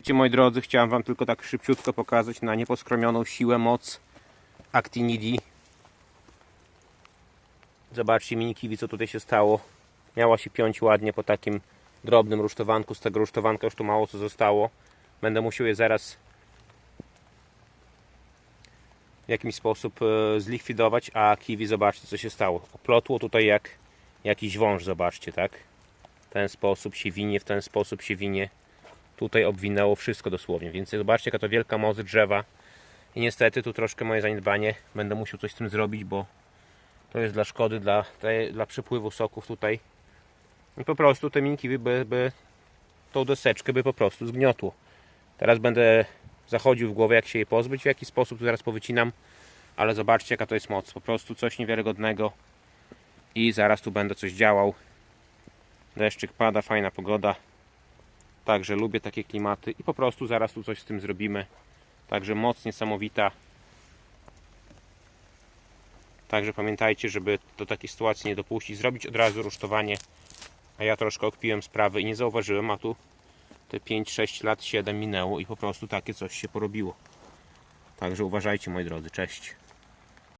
Wiecie moi drodzy, chciałem wam tylko tak szybciutko pokazać na nieposkromioną siłę, moc Actinidi. Zobaczcie mini kiwi co tutaj się stało. Miała się piąć ładnie po takim drobnym rusztowanku. Z tego rusztowanka już tu mało co zostało. Będę musiał je zaraz w jakiś sposób e, zlikwidować, a kiwi zobaczcie co się stało. Oplotło tutaj jak jakiś wąż, zobaczcie, tak? W ten sposób się winie, w ten sposób się winie. Tutaj obwinęło wszystko dosłownie, więc zobaczcie jaka to wielka moc drzewa. I niestety tu troszkę moje zaniedbanie. Będę musiał coś z tym zrobić, bo to jest dla szkody, dla, dla przepływu soków tutaj. I po prostu te minki by, by tą deseczkę by po prostu zgniotło. Teraz będę zachodził w głowę, jak się jej pozbyć, w jaki sposób tu zaraz powycinam. Ale zobaczcie, jaka to jest moc. Po prostu coś niewiarygodnego. I zaraz tu będę coś działał. Deszczyk pada, fajna pogoda. Także lubię takie klimaty i po prostu zaraz tu coś z tym zrobimy. Także moc niesamowita. Także pamiętajcie, żeby do takiej sytuacji nie dopuścić. Zrobić od razu rusztowanie. A ja troszkę okpiłem sprawy i nie zauważyłem, a tu te 5, 6 lat, 7 minęło i po prostu takie coś się porobiło. Także uważajcie moi drodzy. Cześć.